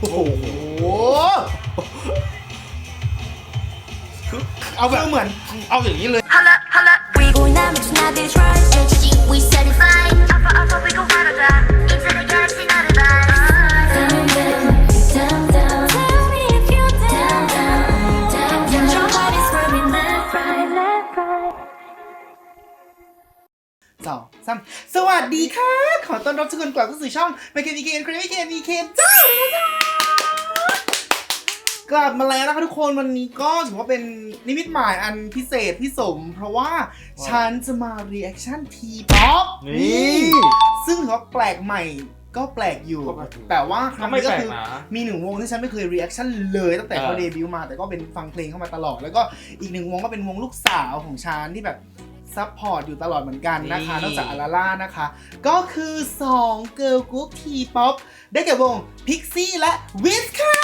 โอ้โหเอาแบบเหมือน เอาอย่างนี้เลย Holla, holla, we going out, it's not this right. Energy, we certified. ดีค่ะ ขอต้อนรับทุกคนกลับเข้าสู่ช่องไมเคิลวีเคนครีมวีเคนวีเคนจ้าจ้ากลับมาแล้วนะคะทุกคนวันนี้ก็ถือว่าเป็นนิมิตหมายอันพิเศษพิสม เพราะว่าฉันจะมารีแอคชั่นทีป๊อปนี่ ซึ่งถือว่าแปลกใหม่ก็แปลกอยู่ ก็แปลกอยู่ แต่ว่าคก็รั้งไม่นี้แปก็ลกคือ นะ มีหนึ่งวงที่ฉันไม่เคยรีแอคชั่นเลยตั้งแต่เขาเออ เดบิวต์มาแต่ก็เป็นฟังเพลงเข้ามาตลอด แล้วก็อีกหนึ่งวงก็เป็นวงลูกสาวของฉันที่แบบ ซัพพอร์ตอยู่ตลอดเหมือนกันนะคะนี่นอกจากอาราล่านะคะ ก็คือ2เกิร์ลกรุ๊ปทีป๊อปได้แก่วงพิกซี่และวิสค่ะ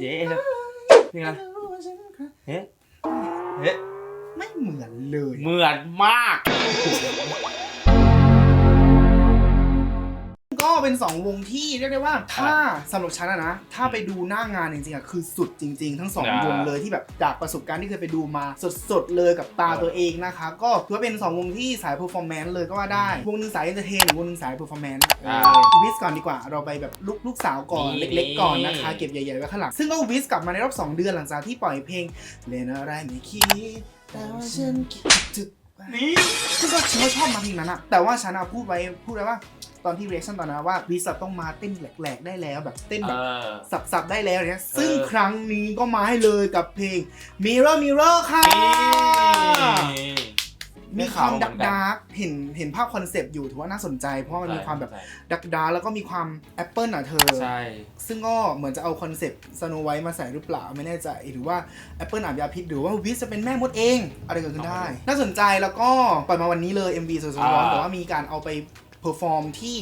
เย้เพลงอะไรเฮ้เฮ้ไม่เหมือนเลย เหมือนมาก ก็เป็น2วงที่เรียกได้ว่าถ้าสำหรับฉันอะนะ ถ้าไปดูหน้างานจริงๆอะคือสุดจริง ๆ ทั้ง2อ่าวงเลยที่แบบจากประสบการณ์ที่เคยไปดูมาสดๆเลยกับตาเออตัวเองนะคะก็ถือว่าเป็น2วงที่สายเพอร์ฟอร์แมนซ์เลยก็ว่าได้ วงหนึ่งสายเอนเตอร์เทนวงหนึ่งสายเพอร์ฟอร์แมนซ์อ่าวิสก่อนดีกว่าเราไปแบบลูกลูกสาวก่อนนี่เล็กๆก่อนนะคะเก็บใหญ่ๆไว้ข้างหลังซึ่งก็วิสกลับมาในรอบ2 เดือนหลังจากที่ปล่อยเพลงเล่นอะไรไม่คิดแต่ว่าฉันคิดถึงนี่ซึ่งก็ฉันก็ชอบมาเพลงนั้นอะแต่ว่าฉันอะพูดไว้พูดไว้ว่า ตอนที่เรียกชั่นตอนนั้นว่าวิสอะต้องมาเต้นแหลกๆได้แล้วแบบเต้นเอแบบอสับๆได้แล้วเนี่ยซึ่งเออครั้งนี้ก็มาให้เลยกับเพลง Mirror Mirror ค่ะนี่มีความได้ดักข่าวเหมือนกันดาร์กเห็นเห็นภาพคอนเซปต์อยู่ถือว่าน่าสนใจ เพราะว่ามันมีความแบบใช่ดักดาร์แล้วก็มีความแอปเปิลอะเธอ ใช่ ซึ่งก็เหมือนจะเอาคอนเซปต์สโนไวท์มาใส่หรือเปล่าไม่แน่ใจ หรือว่าแอปเปิลอาบยาพิษหรือว่าวิสจะเป็นแม่มดเอง อะไรเกิดขึ้นได้ น่าสนใจแล้วก็ปล่อยมาวันนี้เลย MV สดๆร้อนๆแต่ว่ามีการเอาไป เพอร์ฟอร์มที่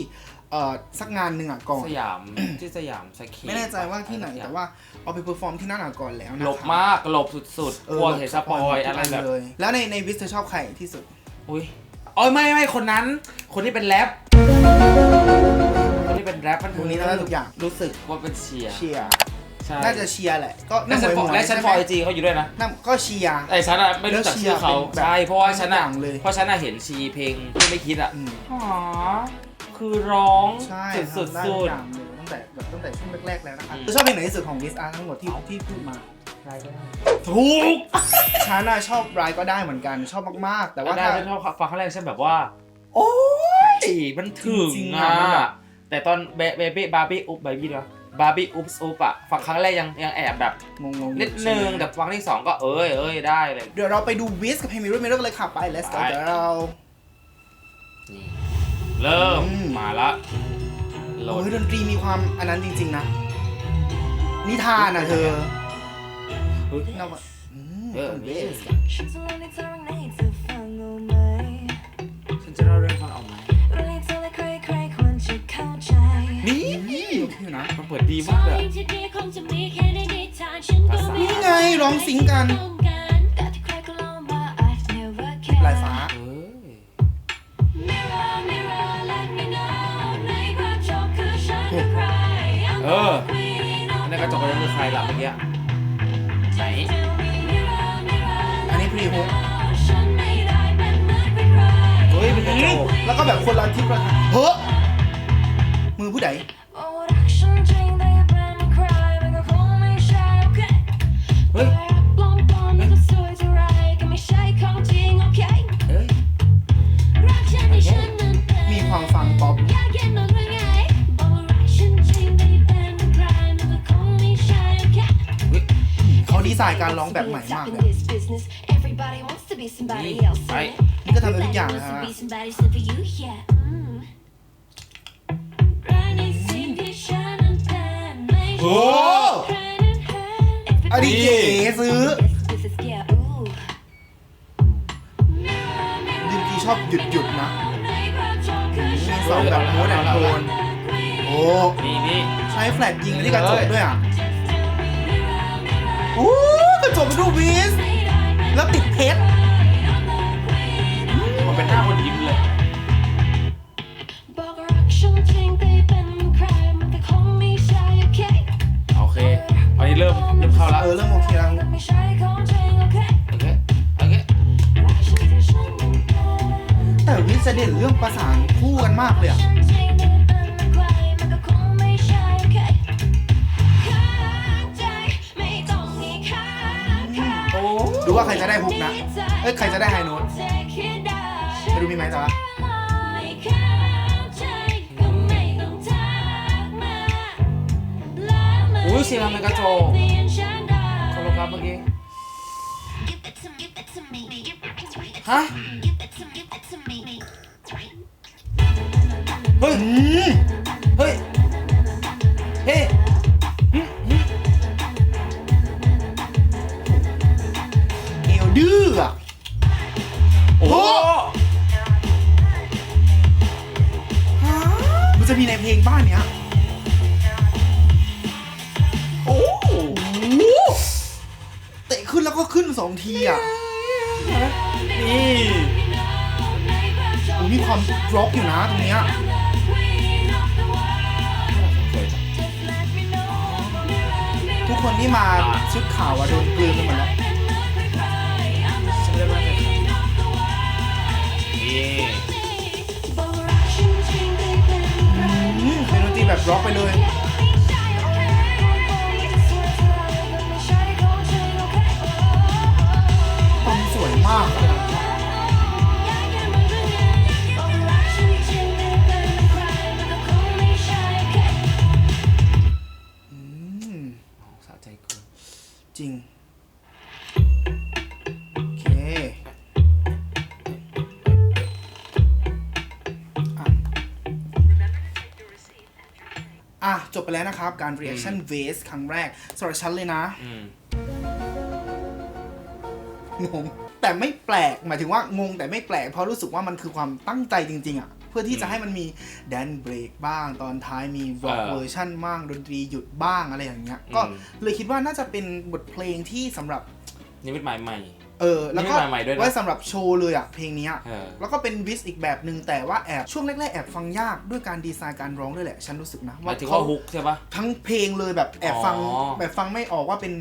เอ่อสักงานหนึ่งอะก่อน สยาม ที่สยามสเคไม่แน่ใจว่าที่ไหนแต่ว่าเอาไปเพอร์ฟอร์มที่นั่นอะก่อนแล้วนะหลบคะมากหลบสุดๆเอกลัวอเห็นสปอยอะไรแบบเลย แล้วในในวิสเธอชอบใครที่สุด อุ้ยโอ้ยไม่ไม่คนนั้น คนที่เป็นแรปคนที่เป็นแรปมันตรงนี้ได้ทุกอย่าง รู้สึกว่าเป็นเชียร์ เชียร์ ใช่ น่าจะเชียร์แหละ ก็และฉันหฟมอวยๆและฉันใช่ฟไหอมไอจีเขาอยู่ด้วยนะ นั่นก็เชียร์ไอ้ฉันอะไม่รู้จักชื่อเขาแล้วเชียร์เป็นแบบใช่เพราะว่าฉันทุกออะย่างเลย เพราะฉันอะเห็นชีเพลงที่ไม่คิดอะอืมอ๋อคือร้องใช่สุดทำได้สุทุกด อย่างเลยตั้งแต่แบบตั้งแต่ช่วงแรกๆแล้วนะคะอืมเธอชอบเพลงไหนที่สุดของวิสอาร์ทั้งหมดที่ที่พูดมาใครก็ได้ถูกฉันน่ะชอบรายก็ได้เหมือนกันชอบมากๆ แต่แต่ว่าว่าได้ถ้า ฉันชอบฟังครั้งแรกฉันแบบว่า โอ้ยมันถึงจริงๆอะอะมันแบบ แต่ตอนเบเบบี้บาร์บี้อุ๊บบาร์บี้นะ บาร์บี้อุ๊บอุ๊บอะฟังครั้งแรกยังยังแอบแบบงงๆอยู่นิดนึงแต่ฟังที่สองก็เอ้ยเอ้ยได้เลย เดี๋ยวเราไปดูวิสกับเพลงมิโรมิโรกันเลยค่ะไป let's go ไป เดี๋ยวเรา นี่เริ่มอืม มาละโหลโอ้ดยดนตรีมีความอันนั้นจริง ๆ นะ นิทานอะเธอเฮ้ย เราแบบอืมเออเบสฉันจะเล่าในเธอรักในเธอฟังเอาไห เปิดดีมากเลยอะนี่ไงร้องซิงค์กันแต่ที่ใครก็เล่ามา I've never cared ลายฟ้า เอ้ย Mirror Mirror let me know ในกระจกคือฉันคือใคร I'm เออ the queen of ในกระจกจะคือใครล่ะเมื่อกี้ ไหน Tell me Mirror Mirror อันนี้พรีฮุกฉันไม่ได้เป็นเหมือนใครเฮ้ยเป็นกระจกแล้วก็แบบคนละทิศละทางเฮ้อมือผู้ใด โอ้รักฉันจริงแต่อย่าเป็นใครมันก็คงไม่ใช่โอเคเฮ้ยรักปลอมๆมันก็สวยเท่าไรก็ไม่ใช่ของจริงโอเคเอ้ยรักฉันที่ฉันนั้นเป็นมีความฟังป๊อปอยากเห็นมันเป็นไงบอกว่ารักฉันจริงแต่อย่าเป็นใครมันก็คงไม่ใช่โอเคเขาดีไซน์การร้องแบบใหม่มากเลย Everybody wants to be somebody นี่ else ไปนี่ก็ทำได้ทุกอย่างนะ Everybody ฮะ โอ้ใช่ใครนั้นเป็นอันนี้เก๋ซื้อ This is yeah ooh ดินกีชอบหยุดหยุดๆนะมีมีสองแบบโน้ตแอนโทนโอ้ นี่นี่ใช้แฟลชยิงที่กระจกด้วยอะโอ้กระจกมาดูวิสแล้วติดเพชรมันเป็นหน้าคนยิ้มเลย เริ่มเริ่มเข้าแล้วเออเริ่มโอเคแล้วไม่ใช่ของจริงโอเคโอเคโอเครักฉันที่ฉันเป็นแต่วิจะเด่นเรื่องประสานคู่กันมากเลยอะฉันจริงไปเป็นใครมันก็คงไม่ใช่โอเคข้าใจไม่ต้องมีค่าค่าโอ้ดูว่าใครจะได้ฮุกนะ เอ้ยใครจะได้ไฮโน้ตไปดูมีไหมแต่ และมันอุ้ยเสียงมันกร แบบร็อกไปเลย ต้องสวยมากเลย ไปแล้วนะครับ การ reaction vase ครั้งแรกสำหรับฉันเลยนะอืมงงแต่ไม่แปลกหมายถึงว่างงแต่ไม่แปลกเพราะรู้สึกว่ามันคือความตั้งใจจริง ๆ อะ เพื่อที่จะให้มันมีแดนเบรกบ้าง ตอนท้ายมีร็อกเออเวอร์ชั่นบ้างดนตรีหยุดบ้างอะไรอย่างเงี้ย ก็อืมเลยคิดว่าน่าจะเป็นบทเพลงที่สำหรับนิมิตหมายใหม่ เออแล้วก็นี่ใหม่ๆด้วยนะไว้สำหรับโชว์เลยอะเพลงเนี้ยเออแล้วก็เป็นวิสอีกแบบหนึ่งแต่ว่าแอบช่วงแรกๆแอบฟังยากด้วยการดีไซน์การร้องด้วยแหละ ฉันรู้สึกนะหมายถึงว่าฮุกใช่ปะทั้งเพลงเลยแบบแอบฟังอ๋อแบบฟังไม่ออกว่าเป็น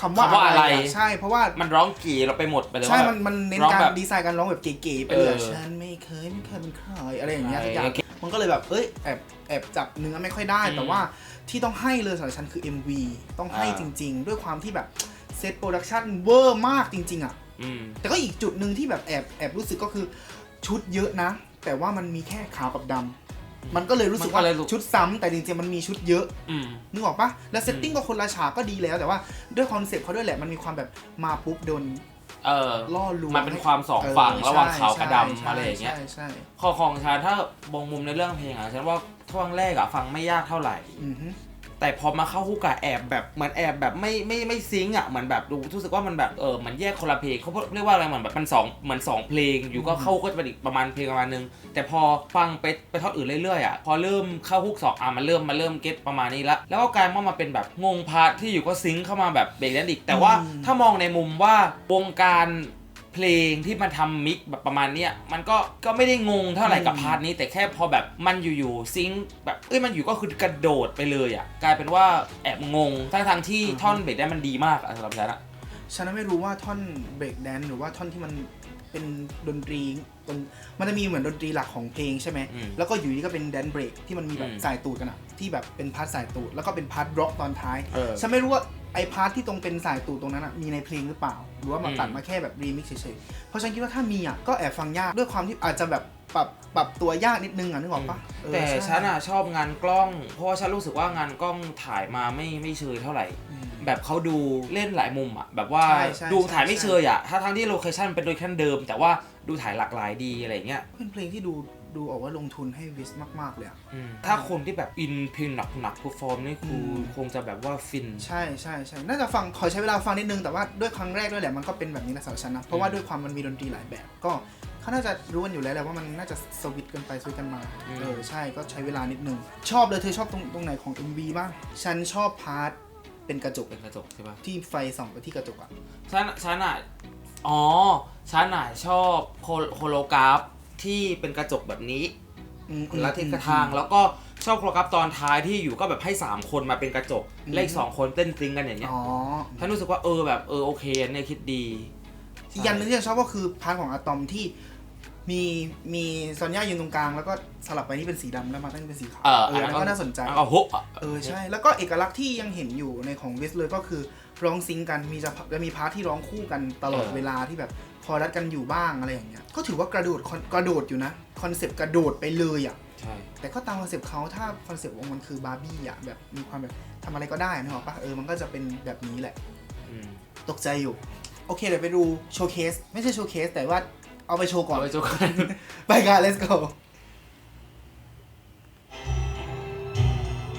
คำว่าคำว่าอะอะไรไรอะใช่เพราะว่ามันร้องกี่เราไปหมดไปเลยใช่ว่ามันมันเน้นร้องการแบบดีไซน์การร้องแบบเก๋ๆไปเลยเออฉันไม่เคยไม่เคยเป็นใครอะไรอย่างเงี้ยใช่ทุกอย่างโอเคมันก็เลยแบบเอ้ยแอบแอบจับเนื้อไม่ค่อยได้อืมแต่ว่าที่ต้องให้เลยสำหรับฉันคือ MV ต้องให้อ่าจริง ๆ ด้วยความที่แบบเซตโปรดักชันเวอร์มากจริง ๆ อะอืม แต่ก็อีกจุดหนึ่งที่แบบแอบแอบรู้สึกก็คือชุดเยอะนะ แต่ว่ามันมีแค่ขาวกับดำมันก็เลยรู้สึกว่ามันก็เลยรู้ชุดซ้ำแต่จริงๆมันมีชุดเยอะอืมนึกออกปะแล้วเซตติ้งก็คนละฉากก็ดีแล้ว แต่ว่าด้วยคอนเซ็ปต์เขาด้วยแหละมันมีความแบบมาปุ๊บโดนเออล่อลวงมันเป็นความสองเฝั่งระหว่างใช่ขาวกับดำใช่อะไรอย่างเงี้ยใช่ใช่ข้อของฉันถ้ามองมุมในเรื่องเพลงอะฉันว่าท่อนแรกอะฟังไม่ยากเท่าไหร่อือฮึ แต่พอมาเข้าฮุกอะแอบแบบเหมือนแอบแบบไม่ไม่ไม่ซิงค์อะเหมือนแบบดูรู้สึกว่ามันแบบเออมันแยกคนละเพลงเขาเรียกว่าอะไรเหมือนแบบมันสองเหมือนสองเพลง อยู่ก็เข้าก็จะเป็นอีกประมาณเพลงประมาณนึง แต่พอฟังไปไปท่อนอื่นเรื่อยๆอะพอเริ่มเข้าฮุกสองอะมันเริ่มมาเริ่มเก็ตประมาณนี้ละแล้วก็กลายว่ามาเป็นแบบงงพาร์ทที่อยู่ก็ซิงค์เข้ามาแบบเบรกแดนอีกแต่ว่าถ้ามองในมุมว่าวงการ เพลงที่มันทำมิกแบบประมาณเนี้ยมันก็ก็ไม่ได้งงเท่าไหร่กับพาร์ทนี้ แต่แค่พอแบบมันอยู่ๆซิงค์แบบเอ้ยมันอยู่ก็คือกระโดดไปเลยอะกลายเป็นว่าแอบงงทั้งทางๆที่ท่อนเบรกแดนมันดีมากอะสำหรับฉันอะ ฉันไม่รู้ว่าท่อนเบรกแดนหรือว่าท่อนที่มันเป็นดนตรีดนมันจะมีเหมือนดนตรีหลักของเพลงใช่ไหม อืมแล้วก็อยู่นี่ก็เป็นแดนเบรกที่มันมีแบบอืมสายตูดกันอะที่แบบเป็นพาร์ทสายตูดแล้วก็เป็นพาร์ทร็อกตอนท้าย เออ ฉันไม่รู้ว่า ไอ้พาร์ทที่ตรงเป็นสายตูดตรงนั้นอะมีในเพลงหรือเปล่า หรือว่ามาอืมตัดมาแค่แบบรีมิกซ์เฉยๆ เพราะฉันคิดว่าถ้ามีอะก็แอบฟังยากด้วยความที่อาจจะแบบปรับปรับตัวยากนิดนึงอะนึกออกปะเออแต่ใช่ ฉันอะชอบงานกล้อง เพราะว่าฉันรู้สึกว่างานกล้องถ่ายมาไม่ไม่เชยเท่าไหร่ อืม แบบเขาดูเล่นหลายมุมอะแบบว่าใช่ใช่ดูถ่ายไม่ใช่เชยอะถ้าทั้งที่โลเคชั่นเป็นโลเคชั่นเดิม แต่ว่าดูถ่ายหลากหลายดีอะไรเงี้ย เป็นเพลงที่ดู ดูออกว่าลงทุนให้วิสมาก ๆ เลยอะอืมถ้าคนที่แบบอินเพลงหนักๆเพอร์ฟอร์มนี่คืออม คงจะแบบว่าฟิน ใช่ใช่ใช่น่าจะฟังขอใช้เวลาฟังนิดนึงแต่ว่าด้วยครั้งแรกด้วยแหละมันก็เป็นแบบนี้แหละสำหรับฉันนะเพราะว่าด้วยความมันมีดนตรีหลายแบบ ก็เขาน่าจะรู้กันอยู่แล้วแหละว่ามันน่าจะสวิตช์กันไปสวิตช์กันมาอืม เออใช่ก็ใช้เวลานิดนึง ชอบเลยเธอชอบตรงตรงไหนของ MV บ้างฉันชอบพาร์ทเป็นกระจกเป็นกระจกใช่ปะที่ไฟส่องไปที่กระจกอะฉันฉันอะอ๋อ ฉันอะชอบโคโคโลกราฟ ที่เป็นกระจกแบบนี้อืมคนละทิศทาง แล้วก็ชอบโคโรกราฟตอนท้ายที่อยู่ก็แบบให้ 3 คนมาเป็นกระจกอืมเลขสองคนเต้นซิงกันอย่างเงี้ยอ๋อท่านรู้สึกว่าเออแบบเออโอเคเนี่ยคิดดี อีกอย่างหนึงที่ฉันชอบก็คือพาร์ทของอะตอมที่มีมีซอนย่ายืนตรงกลางแล้วก็สลับไปที่เป็นสีดำแล้วมาเต้นเป็นสีขาวเออเอออันนั้นก็น่าสนใจ แล้วก็ฮุเออใช่แล้วก็เอกลักษณ์ที่ยังเห็นอยู่ในของเวสเลยก็คือร้องซิงค์กันมีจะจะมีพาร์ทที่ร้องคู่กันตลอดเวลาที่แบบ คอยรัดกันอยู่บ้างอะไรอย่างเงี้ยก็ถือว่ากระโดดคอนกระโดดอยู่นะคอนเซปต์กระโดดไปเลยอะใช่แต่ก็ตามคอนเซปต์เขาถ้าคอนเซปต์วงมันคือบาร์บี้อะแบบมีความแบบทำอะไรก็ได้นะหรอกปะเออมันก็จะเป็นแบบนี้แหละอืมตกใจอยู่ โอเคเดี๋ยวไปดูโชว์เคส ไม่ใช่โชว์เคสแต่ว่าเอาไปโชว์ก่อนเอาไปโจกันไปกัน let's go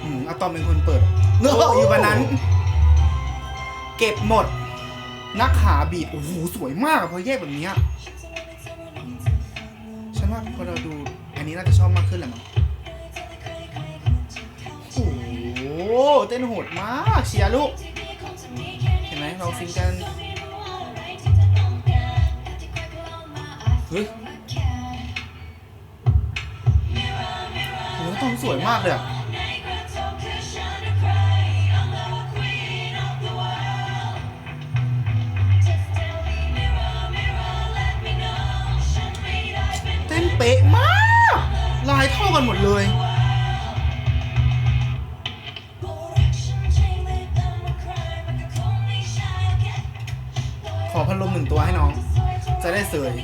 อืมอะตอมเป็นคนเปิดเนื้ออยู่วันนั้น เก็บหมด นักขาบีดโอ้โหสวยมากอะพอแยกแบบเนี้ยฉันว่าพอเราดูอันนี้น่าจะชอบมากขึ้นแหละมั้งโอ้โหเต้นโหดมากเชียร์ลูก เห็นไหมเราซิงกันเฮ้ยโอ้ต้องสวยมากเลยอะ ป๊ะมาก ลายเท่ากันหมดเลยขอพัดลมหนึ่งตัวให้น้อง จะได้เสย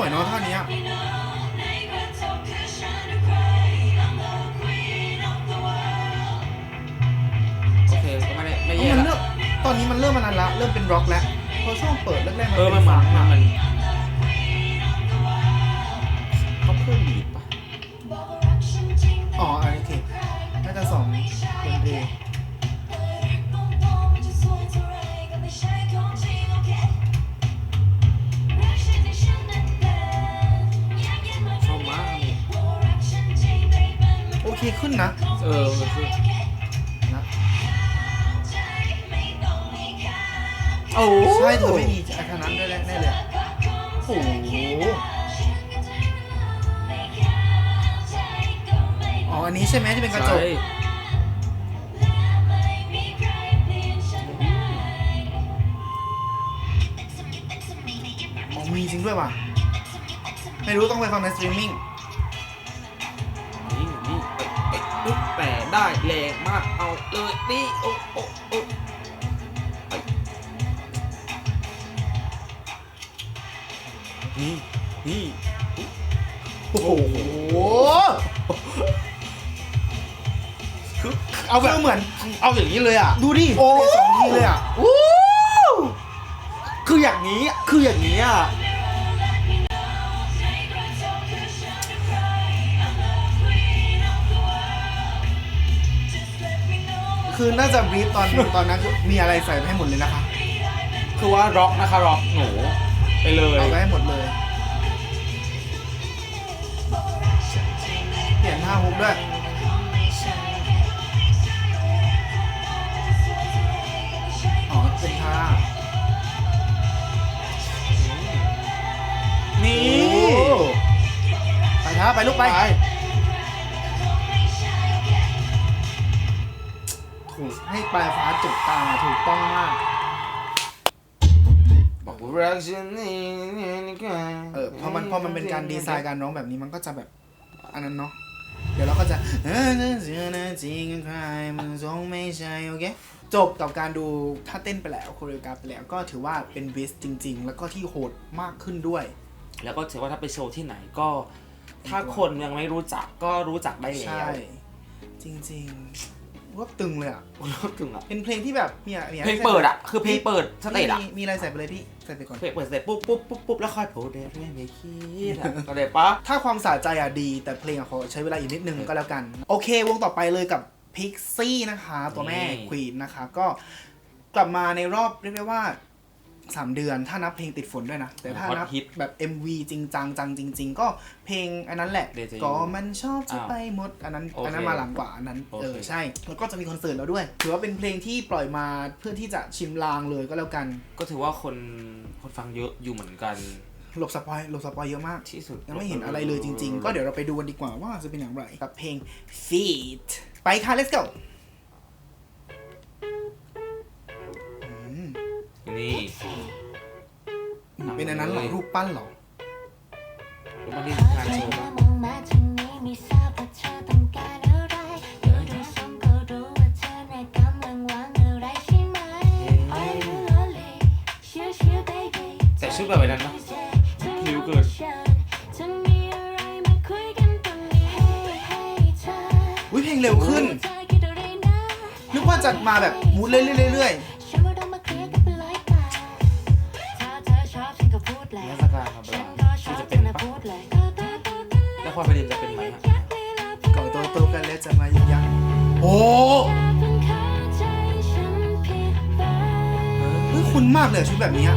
วยเนาะท่านี้อะโอเคก็ไม่ได้ไม่เอ้าแย่มันละเริ่มตอนนี้มันเริ่มมานานละเริ่มเป็นร็อกแล้วเพราะช่วงเปิดแรกๆมันเออเป็มันนเหมืฟัอนงมันอะมันเขาเพิ่มบีดปะอ๋อโอเคน่าจะสองดนตรี โอเคขึ้นนะ เออมันคือนะโอ้ใช่เธอไม่มีอันนั้นด้วยแน่เลยอะโอ้โหอ๋ออันนี้ใช่ไหมที่เป็นกระจกใช่อ๋อมีจริงด้วยว่ะ ไม่รู้ต้องไปฟังในสตรีมมิ่ง แต่ได้แรงมากเอาเลยนี่โอ้โอ้โอ้นี่นี่โอ้โหคือเอาแบบเหมือน เอาอย่างนี้เลยอะ ดูดิโอ้ในสองทีเลยอะคืออย่างนี้คืออย่างนี้อะ คือน่าจะบรีฟตอนตอนนั้นคือมีอะไรใส่ไปให้หมดเลยนะคะคือว่าร็อกนะคะร็อกหนูไปเลย เอาไปให้หมดเลยเปลี่ยนท่าฮุกด้วยอ๋อเป็นท่านี่ ไปท่าไปลูกไปถูก ให้ปลายฟ้าจุกตาถูกต้องมาก บอกว่ารักฉันนี่นี่นี่ก็เออพอมันพอมันเป็นการดีไซน์การร้องแบบนี้มันก็จะแบบ อันนั้นเนาะเดี๋ยวเราก็จะเออเจอนะจริงใครมันทรงไม่ใช่โอเคจบกับการดูท่าเต้นไปแล้วโคเรียกราฟไปแล้วก็ถือว่าเป็นวิสจริง ๆ แล้วก็ที่โหดมากขึ้นด้วย แล้วก็ถือว่าถ้าไปโชว์ที่ไหนก็ ถ้าคนยังไม่รู้จักก็รู้จักได้แล้ใช่วจริง ๆ รวบตึงเลยอะรอบถึงอะเป็นเพลงที่แบบเนี่ยเนี่ยเพลงเปิดอะคือเพลงเปิดสเตจอะมีมีอะไรใส่ไปเลยพี่ใส่ไปก่อนเพลงเปิดสเตจปุ๊บปุ๊บปุ๊บปุ๊บแล้วค่อยโผล่เดฟไม่คิดอะก็เลยปะถ้าความสะใจอะดี แต่เพลงอะขอใช้เวลาอีกนิดนึงก็แล้วกัน โอเควงต่อไปเลยกับพิกซี่นะคะ ตัวแม่ควีนนะคะก็กลับมาในรอบเรียกได้ว่า 3เดือน ถ้านับเพลงติดฝนด้วยนะ แต่ถ้านับแบบ MV จริงจังจังจริง ๆ ก็เพลงอันนั้นแหละ ก็มันชอบจะไปหมด อันนั้นอันนั้นมาหลังกว่าอันนั้นเออใช่ แล้วก็จะมีคอนเสิร์ตแล้วด้วย ถือว่าเป็นเพลงที่ปล่อยมาเพื่อที่จะชิมลางเลยก็แล้วกัน ก็ถือว่าคนคนฟังเยอะอยู่เหมือนกันหลบสปอยหลบสปอยเยอะมากที่สุดยังไม่เห็นอะไรเลยจริง ๆ ก็เดี๋ยวเราไปดูกันดีกว่าว่าจะเป็นอย่างไรกับเพลง Feet ไปค่ะ let's go อืมนี่ เป็นอันนั้นเหรอรูปปั้นเหรอแล้วมันนี่งานโชว์ปะมองมาทางนี้ไม่ทราบว่าเธอต้องการอะไรดูดูทรงก็รู้ว่าเธอน่ะกำลังหวังอะไรใช่ไหม Are you lonely? Sure, sure, baby. แต่ชุดแบบนั้นนะผิวเกินจะมีอะไรมาคุยกันตรงนี้ Hey, hey เธออุ้ยเพลงเร็วขึ้นเธอคิดอะไรนะนึกว่าจะมาแบบมูดเรื่อยฉั แล้วความประเด็นจะเป็นไหมฮะๆก่อนโตๆกันแล้วจะมายุยังโอ้เฮ้ยคุ้นมากเลยชุดแบบเนี้ย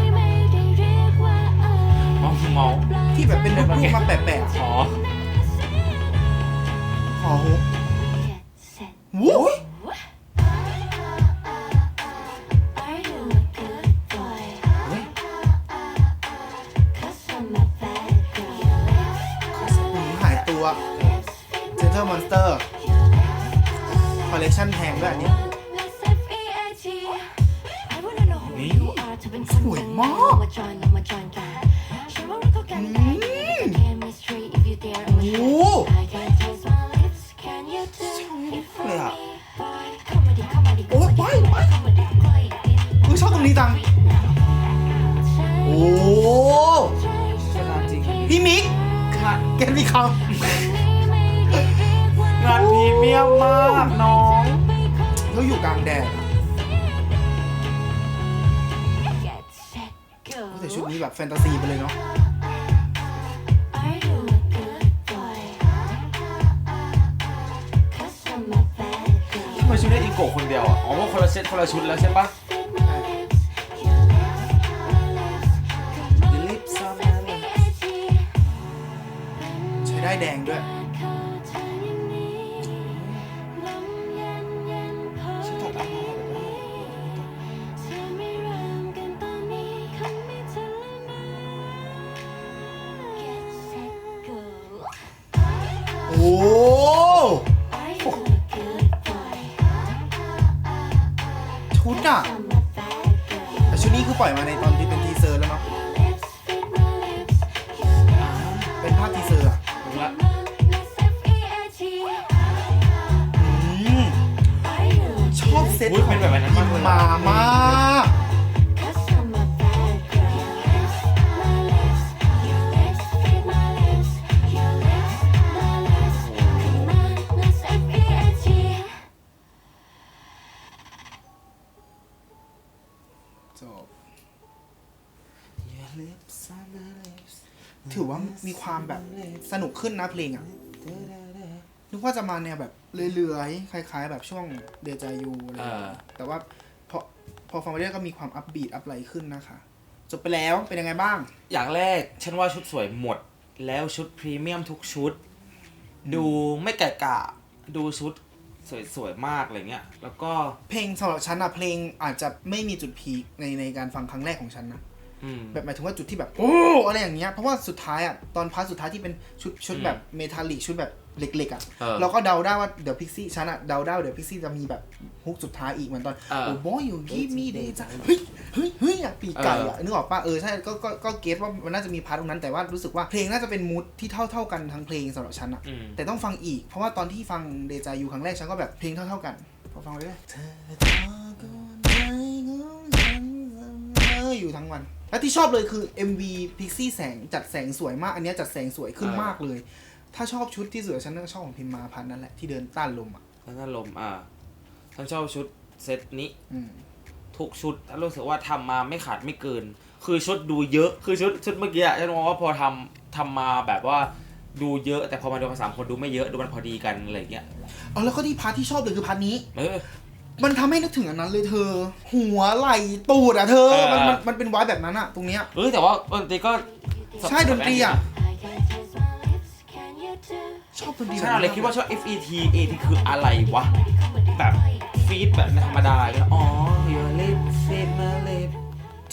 มองเมาที่แบบเป็นรูปๆมาแปะๆอะอ๋อหอฮุก นี้แฟนตาซีไปเลยเนาะทำไมชุดได้อีโกะคนเดียวอะ อ๋อว่าคนละเซตคนละชุดแล้วใช่ปะ จบถือว่ามีความแบบสนุกขึ้นนะเพลงอะ นึกว่าจะมาแนวแบบเรื่อยๆ คล้าย ๆ แบบช่วงเดจายูอะไรอย่างเงี้ยเออแต่ว่าพอพอฟังไปเรื่อยก็มีความอัพบีทอัพไลขึ้นนะคะ จบไปแล้วเป็นยังไงบ้าง อย่างแรก ฉันว่าชุดสวยหมด แล้วชุดพรีเมียมทุกชุด ดูไม่แกะกะ ดูชุด สวยๆมากอะไรเงี้ย แล้วก็เพลงสำหรับฉันอะเพลงอาจจะไม่มีจุดพีคในในการฟังครั้งแรกของฉันนะอืม แบบหมายถึงว่าจุดที่แบบโอ้อะไรอย่างเงี้ยเพราะว่าสุดท้ายอะตอนพาร์ทสุดท้ายที่เป็นชุดชุดอืม แบบเมทัลลิกชุดแบบ เหล็กๆอะเออเราก็เดาได้ว่าเดี๋ยวพิกซี่ฉันอะเดาได้ว่าเดี๋ยวพิกซี่จะมีแบบฮุกสุดท้ายอีกเหมือนตอนเออโอ้บอยอยู่กีมีเดย์จ้าเฮ้ยเฮ้ยเฮ้ยอะปีกไก่อะเออนึกออกปะเออใช่ก็ก็ก็เก็ตว่ามันน่าจะมีพาร์ทตรงนั้นแต่ว่ารู้สึกว่าเพลงน่าจะเป็นมูดที่เท่าเท่าๆกันทั้งเพลงสำหรับฉันอะอืมแต่ต้องฟังอีก เพราะว่าตอนที่ฟังเดจายูครั้งแรกฉันก็แบบเพลงเท่าๆกันพอฟังไปเรื่อยเธอทอก่อนใจของฉันเสมออยู่ทั้งวันและที่ชอบเลยคือ MV Pixie แสงจัดแสงสวยมากอันเนี้ยจัดแสงสวยขึ้นอ่ามมากเลย ถ้าชอบชุดที่สวยฉันก็ชอบของพิมมาพันธ์นั่นแหละที่เดินต้านลมอะแล้วก็ลมอ่าฉันชอบชุดเซตนี้อืมทุกชุดฉันรู้สึกว่าทำมาไม่ขาดไม่เกิน คือชุดดูเยอะคือชุดชุดเมื่อกี้อะฉันมองว่าพอทำทำมาแบบว่าดูเยอะ แต่พอมาดูกันสามคนดูไม่เยอะดูมันพอดีกันอะไรอย่างเงี้ยเอาแล้วก็ที่พาร์ทที่ชอบเลยคือพาร์ทนี้เออมันทำให้นึกถึงอันนั้นเลยเธอ หัวไหล่ตูดอะเธอเออมันมันมันเป็นวายแบบนั้นอะตรงเนี้ยเออแต่ว่าดนตรีก็ใช่ดนตรีอะ ชอบดนตรีใช่เราเลยคิดว่าชอบ F E T A T คืออะไรวะ แบบฟีดแบบธรรมดาเลยอ๋อ your lips fit my lips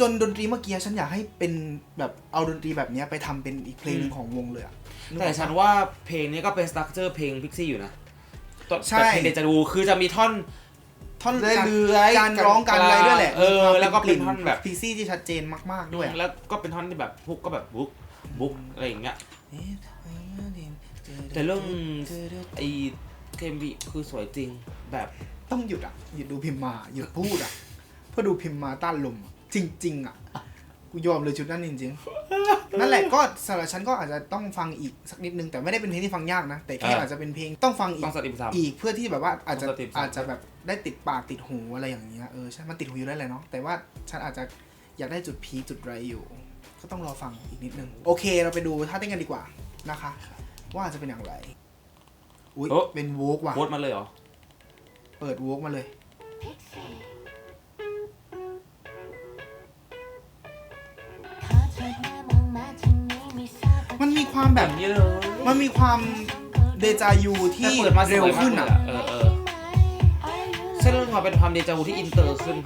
จนดนตรีเมื่อกี้ฉันอยากให้เป็นแบบเอาดนตรีแบบเนี้ยไปทำเป็นอีกเพลงหนึ่งของวงเลยอะนึกอแต่อกปะฉันว่าเพลงนี้ก็เป็นสตั๊กเจอร์เพลงพิกซี่อยู่นะตอนใช่ แต่เพลงเดจาดูคือจะมีท่อน ท่อนเรื่การอยๆการร้องการอะไรด้วยแหละเออแล้วก็เป็นท่อนแบบ พีซี่ที่ชัดเจนมาก ๆ ด้วยอะ แล้วก็เป็นท่อนที่แบบฮุกก็แบบบุ๊กบุ๊กอะไรอย่างเงี้ย แต่เรื่องไอ้เคมบีคือสวยจริงแบบต้องหยุดอะหยุดดูพิมพ์มาหยุดพูดอะเพราะดูพิมพ์มาต้านลมอะจริง ๆ อะกูยอมเลยชุดนั้นจริงๆ นั่นแหละก็สำหรับฉันก็อาจจะต้องฟังอีกสักนิดนึง แต่ไม่ได้เป็นเพลงที่ฟังยากนะ แต่แค่อ่าอาจจะเป็นเพลงต้องฟังอีต้อกงสติปสามอีกเพื่อที่แบบว่าอาจจะต้องสติปสามอาจจะแบบได้ติดปากติดหูอะไรอย่างเงี้ยเออใช่มันติดหูอยู่แล้วแหละเนาะแต่ว่าฉันอาจจะอยากได้จุดพีคจุดไรอยู่ ก็ต้องรอฟังอีกนิดนึง โอเค เราไปดูท่าเต้นกันดีกว่านะคะ ว่าจะเป็นอย่างไร อุ้ยโอ้เป็นโวกว่ะโพสต์มาเลยเหรอ เปิดโวกมาเลย Pixie ขอโทษนะมองมาทางนี้ไม่ทราบว่ามันมีความแบบนี้เลยมันมีความเดจายูแต่ที่เปิดมาสเร็ววยมากขึ้นเลยอะอะเออเออใช่เรื่องความเป็นความเดจาวูที่อินเตอร์ขึ้น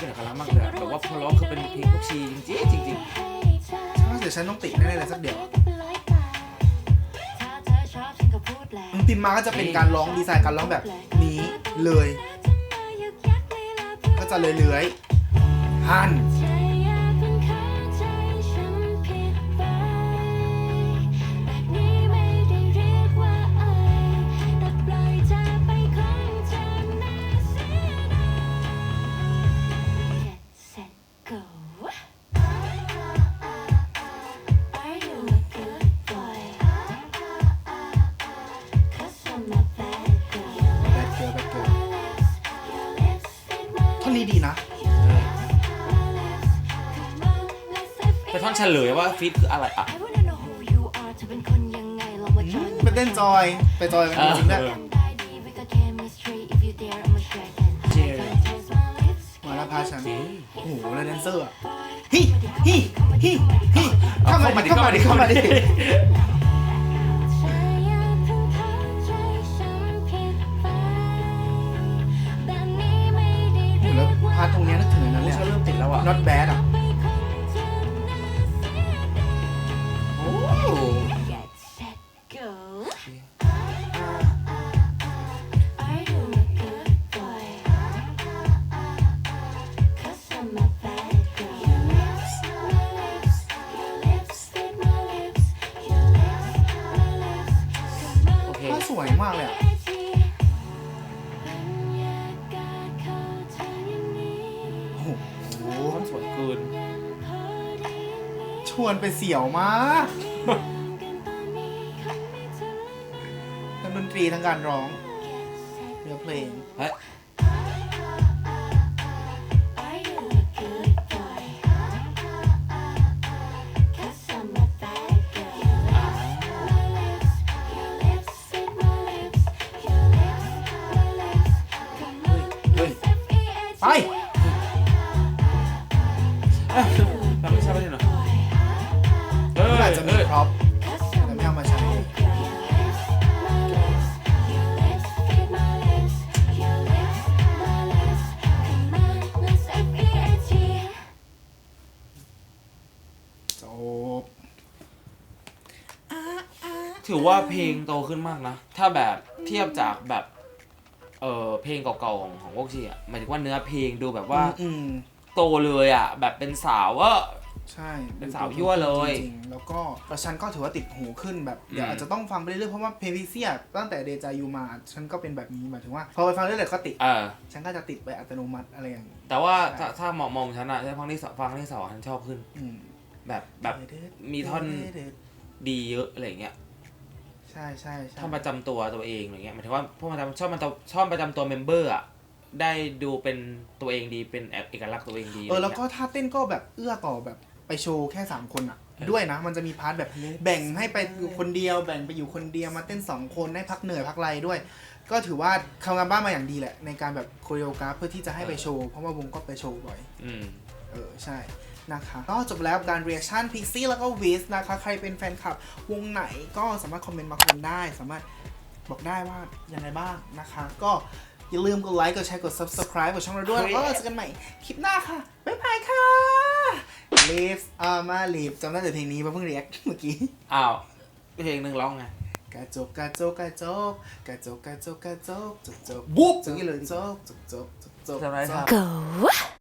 ชีเป็นเอกลักษณ์มากเลยอะแบบว่าพอร้องคือเป็นเพลงพวกชีจริงๆจริงเดี๋ยวฉันต้องติดแน่ๆเลยสักเดี๋ยวมันพิมพ์มาก็จะเป็นการร้องดีไซน์การร้องแบบนี้เลย ก็จะเลื้อยๆฮัน Set, ลยว่าฟีดคืออะไรอะ I wanna know who you are เธอเป็นคนยังไงลองมาจอยไปเต้นจอยไปจอยกันจริงๆด้วยเออได้ดี we got chemistry if you dare I'ma share that Cheers. Taste my lips มาแล้วพาฉันโอ้โหแล้วแดนเซอร์อะฮิฮิฮิฮิเข้ามาดิเข้ามาดิเข้ามาดิแบบนี้ไม่ได้โอ้โหเรีแล้ยวพาร์ทตรงเนี้ยนึกถึงอันนั้นเลยฉันอะ เริ่มติดแล้วอะ not bad อะ สวยเกินยังพอดีนี้ชวนไปเสี่ยวมากไม่ห่างกันตอนนี้คงไม่ทันแล้วทั้งดนตรีทั้งการร้อง Get set เนื้อเพลง เฮ้ย ถือว่าเพลงโตขึ้นมากนะ ถ้าแบบเทียบจากแบบเออเพลงเก่าๆของของพวกชีอะหมายถึงว่าเนื้อเพลงดูแบบว่าอืมโตเลยอะ แบบเป็นสาวว่า ใช่เป็นสาวยั่วเลยจริงๆแล้วก็ประชันก็ถือว่าติดหูขึ้นแบบเดี๋ยวอืม อาจจะต้องฟังไปเรื่อยๆเพราะว่าเพลงพิเซียตั้งแต่เดจายูมา ฉันก็เป็นแบบนี้หมายถึงว่า พอไปฟังเรื่อยๆก็ติด เออฉันก็จะติดไปอัตโนมัติอะไรอย่างนี้แต่ว่าใช่ถ้าถ้ามองมองฉันอะถ้าฟังที่สองฟังที่สองฉันชอบขึ้น อืมแบบแบบ มีท่อน ดีเยอะอะไรอย่างเงี้ย ใช่ใช่ใช่ชอบประจำตัวตัวเองอะไรเงี้ยหมายถึงว่าพวกมันชอบมันชอบประจำตัวเมมเบอร์อะได้ดูเป็นตัวเองดีเป็นเอกลักษณ์ตัวเองดีเออแล้วก็ะไรงี้ยท่าเต้นก็แบบเอื้อต่อแบบไปโชว์แค่3คนอะด้วยนะ มันจะมีพาร์ทแบบแบ่งให้ไปอยู่คนเดียวแบ่งไปอยู่คนเดียวมาเต้น2คนได้พักเหนื่อยพักไรด้วย ก็ถือว่าทำงานบ้านมาอย่างดีแหละ ในการแบบโคเรียกราฟเพื่อที่จะให้ไปโชว์เพราะว่าวงก็ไปโชว์บ่อย อืมเออใช่ นะคะ ก็จบแล้วกับการ reaction Pixie แล้วก็ Wiz นะคะ ใครเป็นแฟนคลับวงไหนก็สามารถคอมเมนต์มาคุยได้ สามารถบอกได้ว่ายังไงบ้างนะคะ ก็อย่าลืมกดไลค์ กดแชร์ กด subscribe กดช่องเราด้วย แล้วก็เจอกันใหม่คลิปหน้าค่ะ บ๊ายบายค่ะ Lives are my lives จำได้แต่เพลงนี้เพราะเพิ่ง react เมื่อกี้ อ้าวเพลงหนึ่งร้องไง กระจกกระจกกระจกกระจกกระจกกระจกจกจกบุ๊บจกนี่เลยจกจกจกจกจกจำได้ครับ Go